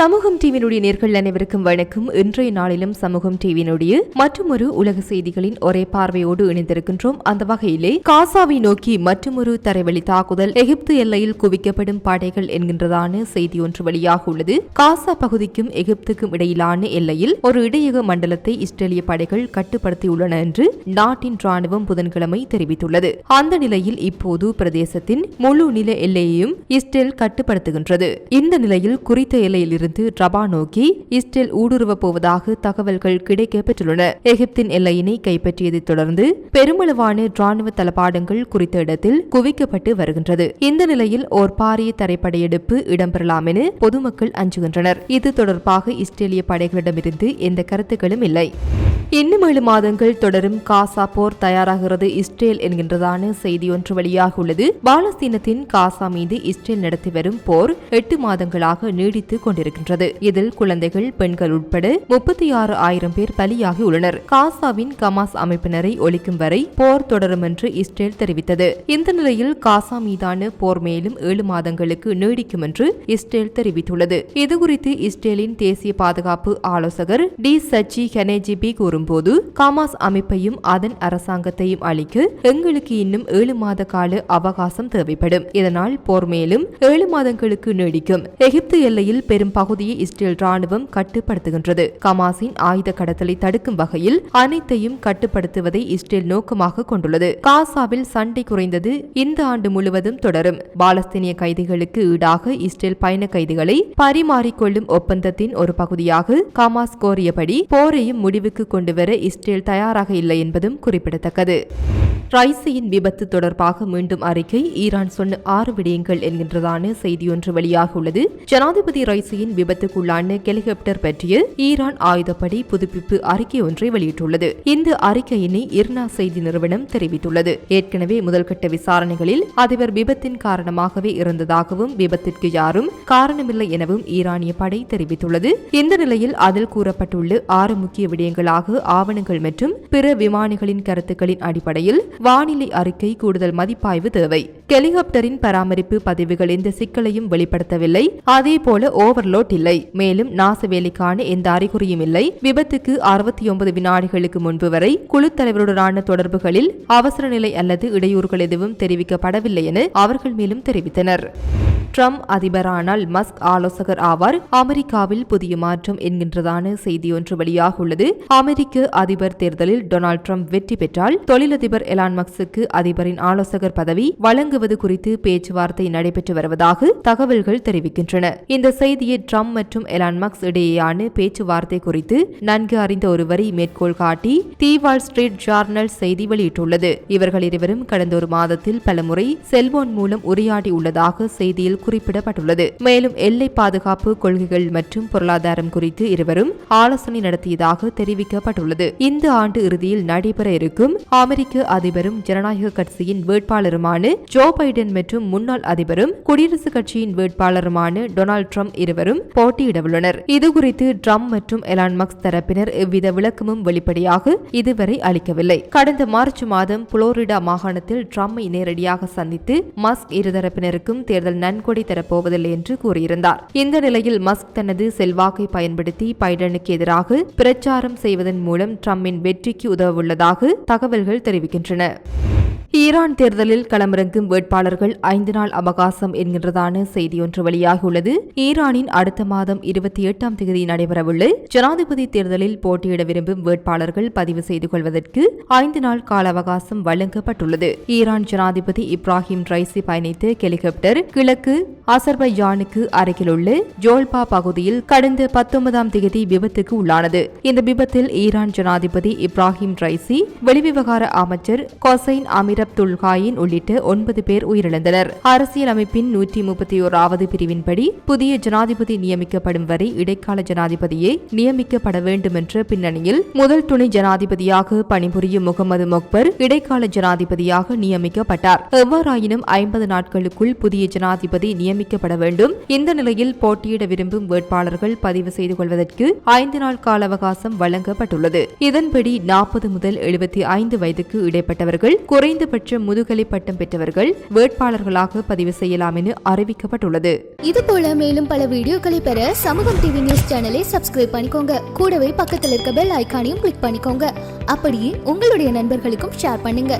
சமூகம் டிவியினுடைய நேர்கள் அனைவருக்கும் வணக்கம். இன்றைய நாளிலும் சமூகம் டிவியினுடைய மற்றொரு உலக செய்திகளின் ஒரே பார்வையோடு இணைந்திருக்கின்றோம். அந்த வகையிலே காசாவை நோக்கி மற்றொரு தரைவழி தாக்குதல் எகிப்து எல்லையில் குவிக்கப்படும் படைகள் என்கின்றதான செய்தி ஒன்று வெளியாக உள்ளது. காசா பகுதிக்கும் எகிப்துக்கும் இடையிலான எல்லையில் ஒரு இடையக மண்டலத்தை இஸ்ரேலிய படைகள் கட்டுப்படுத்தியுள்ளன என்று நாட்டின் ராணுவம் புதன்கிழமை தெரிவித்துள்ளது. அந்த நிலையில் இப்போது பிரதேசத்தின் முழு நில எல்லையையும் இஸ்ரேல் கட்டுப்படுத்துகின்றது. இந்த நிலையில் குறித்த எல்லையில் இருந்து ரபா நோக்கி இஸ்ரேல் ஊடுருவப் போவதாக தகவல்கள் கிடைக்கப் பெற்றுள்ளன. எகிப்தின் எல்லையினை கைப்பற்றியதைத் தொடர்ந்து பெருமளவான ராணுவ தளபாடங்கள் குறித்த இடத்தில் குவிக்கப்பட்டு வருகின்றது. இந்த நிலையில் ஓர் பாரிய தரைப்படையெடுப்பு இடம்பெறலாம் என பொதுமக்கள் அஞ்சுகின்றனர். இது தொடர்பாக இஸ்ரேலிய படைகளிடமிருந்து எந்த கருத்துக்களும் இல்லை. இன்னும் ஏழு மாதங்கள் தொடரும் காசா போர் தயாராகிறது. இஸ்ரேல் என்கின்றதான செய்தி ஒன்று வெளியாக உள்ளது. பாலஸ்தீனத்தின் காசா மீது இஸ்ரேல் நடத்தி வரும் போர் எட்டு மாதங்களாக நீடித்துக் கொண்டிருக்கின்றது. இதில் குழந்தைகள் பெண்கள் உட்பட முப்பத்தி ஆறு ஆயிரம் பேர் பலியாகி உள்ளனர். காசாவின் கமாஸ் அமைப்பினரை ஒழிக்கும் வரை போர் தொடரும் என்று இஸ்ரேல் தெரிவித்தது. இந்த நிலையில் காசா மீதான போர் மேலும் ஏழு மாதங்களுக்கு நீடிக்கும் என்று இஸ்ரேல் தெரிவித்துள்ளது. இதுகுறித்து இஸ்ரேலின் தேசிய பாதுகாப்பு ஆலோசகர் டி சச்சி கனேஜிபி கூறும்போது காமாஸ் அமைப்பையும் அதன் அரசாங்கத்தையும் அளிக்க எங்களுக்கு இன்னும் ஏழு மாத கால அவகாசம் தேவைப்படும். இதனால் போர் மேலும் ஏழு மாதங்களுக்கு நீடிக்கும். எகிப்து எல்லையில் பெரும் பகுதியை இஸ்ரேல் ராணுவம் கட்டுப்படுத்துகின்றது. கமாஸின் ஆயுத கடத்தலை தடுக்கும் வகையில் அனைத்தையும் கட்டுப்படுத்துவதை இஸ்ரேல் நோக்கமாக கொண்டுள்ளது. காசாவில் சண்டை குறைந்தது இந்த ஆண்டு முழுவதும் தொடரும். பாலஸ்தீனிய கைதிகளுக்கு ஈடாக இஸ்ரேல் பயண கைதிகளை பரிமாறிக்கொள்ளும் ஒப்பந்தத்தின் ஒரு பகுதியாக கமாஸ் கோரியபடி போரையும் முடிவுக்கு கொண்டு கொண்டுவர இஸ்ரேல் தயாராக இல்லை என்பதும் குறிப்பிடத்தக்கது. ரைசியின் விபத்து தொடர்பாக மீண்டும் அறிக்கை ஈரான் சொன்ன ஆறு விடயங்கள் என்கின்றதான செய்தியொன்று வெளியாக உள்ளது. ஜனாதிபதி ரைசியின் விபத்துக்குள்ளான ஹெலிகாப்டர் பற்றிய ஈரான் ஆயுதப்படி புதுப்பிப்பு அறிக்கை ஒன்றை வெளியிட்டுள்ளது. இந்த அறிக்கையினை இர்னா செய்தி நிறுவனம் தெரிவித்துள்ளது. ஏற்கனவே முதல்கட்ட விசாரணைகளில் அதிபர் விபத்தின் காரணமாகவே இருந்ததாகவும் விபத்திற்கு யாரும் காரணமில்லை எனவும் ஈரானிய படை தெரிவித்துள்ளது. இந்த நிலையில் அதில் கூறப்பட்டுள்ள ஆறு முக்கிய விடயங்களாக ஆவணங்கள் மற்றும் பிற விமானிகளின் கருத்துக்களின் அடிப்படையில் வானிலை அறிக்கை கூடுதல் மதிப்பாய்வு தேவை. ஹெலிகாப்டரின் பராமரிப்பு பதிவுகள் எந்த சிக்கலையும் வெளிப்படுத்தவில்லை. அதே போல ஓவர்லோட் இல்லை. மேலும் நாச வேலைக்கான எந்த அறிகுறியும் இல்லை. விபத்துக்கு அறுபத்தி ஒன்பது வினாடிகளுக்கு முன்பு வரை குழு தலைவருடனான தொடர்புகளில் அவசர நிலை அல்லது இடையூறுகள் எதுவும் தெரிவிக்கப்படவில்லை என அவர்கள் மேலும் தெரிவித்தனர். ட்ரம்ப் அதிபரானால் மஸ்க் ஆலோசகர் ஆவார். அமெரிக்காவில் புதிய மாற்றம் என்கின்றதான செய்தி ஒன்று வெளியாக உள்ளது அமெரிக்க அதிபர் தேர்தலில் டொனால்டு ட்ரம்ப் வெற்றி பெற்றால் தொழிலதிபர் எலான் மக்ஸுக்கு அதிபரின் ஆலோசகர் பதவி வழங்குவது குறித்து பேச்சுவார்த்தை நடைபெற்று வருவதாக தகவல்கள் தெரிவிக்கின்றன. இந்த செய்தியை ட்ரம்ப் மற்றும் எலான் மக்ஸ் இடையேயான பேச்சுவார்த்தை குறித்து நன்கு அறிந்த ஒருவரை மேற்கோள் காட்டி தி வால் ஸ்ட்ரீட் ஜார்னல் செய்தி வெளியிட்டுள்ளது. இவர்கள் இருவரும் கடந்த ஒரு மாதத்தில் பலமுறை செல்போன் மூலம் உரையாடி உள்ளதாக செய்தியில் குறிப்பிடப்பட்டுள்ளது. மேலும் எல்லை பாதுகாப்பு கொள்கைகள் மற்றும் பொருளாதாரம் குறித்து இருவரும் ஆலோசனை நடத்தியதாக தெரிவிக்கப்பட்டுள்ளது. இந்த ஆண்டு இறுதியில் நடைபெற இருக்கும் அமெரிக்க அதிபரும் ஜனநாயக கட்சியின் வேட்பாளருமான ஜோ பைடன் மற்றும் முன்னாள் அதிபரும் குடியரசுக் கட்சியின் வேட்பாளருமான டொனால்டு ட்ரம்ப் இருவரும் போட்டியிடவுள்ளனர். இதுகுறித்து ட்ரம்ப் மற்றும் எலான் மக்ஸ் தரப்பினர் எவ்வித விளக்கமும் வெளிப்படையாக இதுவரை அளிக்கவில்லை. கடந்த மார்ச் மாதம் புளோரிடா மாகாணத்தில் ட்ரம்பை நேரடியாக சந்தித்து மஸ்க் இருதரப்பினருக்கும் தேர்தல் நன்கொடை நன்கொடை தரப்போவதில்லை என்று கூறியிருந்தார். இந்த நிலையில் மஸ்க் தனது செல்வாக்கை பயன்படுத்தி பைடனுக்கு எதிராக பிரச்சாரம் செய்வதன் மூலம் ட்ரம்பின் வெற்றிக்கு உதவவுள்ளதாக தகவல்கள் தெரிவிக்கின்றன. ஈரான் தேர்தலில் களமிறங்கும் வேட்பாளர்கள் ஐந்து நாள் அவகாசம் என்கின்றதான செய்தி ஒன்று வெளியாகியுள்ளது. ஈரானின் அடுத்த மாதம் இருபத்தி எட்டாம் தேதி நடைபெறவுள்ள ஜனாதிபதி தேர்தலில் போட்டியிட விரும்பும் வேட்பாளர்கள் பதிவு செய்து கொள்வதற்கு ஐந்து நாள் கால அவகாசம் வழங்கப்பட்டுள்ளது. ஈரான் ஜனாதிபதி இப்ராஹிம் ரைசி பயணித்த ஹெலிகாப்டர் கிழக்கு அசர்பைஜானுக்கு அருகிலுள்ள ஜோல்பா பகுதியில் கடந்த பத்தொன்பதாம் தேதி விபத்துக்கு உள்ளானது. இந்த விபத்தில் ஈரான் ஜனாதிபதி இப்ராஹிம் ரைசி வெளிவிவகார அமைச்சர் கொசைன் அமீர் அப்துல் காயின் உள்ளிட்ட ஒன்பது பேர் உயிரிழந்தனர். அரசியல் அமைப்பின் நூற்றி முப்பத்தி ஓராவது பிரிவின்படி புதிய ஜனாதிபதி நியமிக்கப்படும் வரை இடைக்கால ஜனாதிபதியை நியமிக்கப்பட வேண்டும் என்ற பின்னணியில் முதல் துணை ஜனாதிபதியாக பணிபுரியும் முகமது மொக்பர் இடைக்கால ஜனாதிபதியாக நியமிக்கப்பட்டார். எவ்வாறாயினும் ஐம்பது நாட்களுக்குள் புதிய ஜனாதிபதி நியமிக்கப்பட வேண்டும். இந்த நிலையில் போட்டியிட விரும்பும் வேட்பாளர்கள் பதிவு செய்து கொள்வதற்கு ஐந்து நாள் கால அவகாசம் வழங்கப்பட்டுள்ளது. இதன்படி நாற்பது முதல் எழுபத்தி ஐந்து வயதுக்கு இடைப்பட்டவர்கள் குறைந்த குறைந்தபட்ச முதுகலை பட்டம் பெற்றவர்கள் வேட்பாளர்களாக பதிவு செய்யலாம் என அறிவிக்கப்பட்டுள்ளது. இது போல மேலும் பல வீடியோக்களை பெற சமூகம் டிவி நியூஸ் சேனலை சப்ஸ்கிரைப் பண்ணிக்கோங்க. கூடவே பக்கத்தில் இருக்க பெல் ஐகானையும் கிளிக் பண்ணிக்கோங்க. அப்படியே உங்களுடைய நண்பர்களுக்கும் ஷேர் பண்ணுங்க.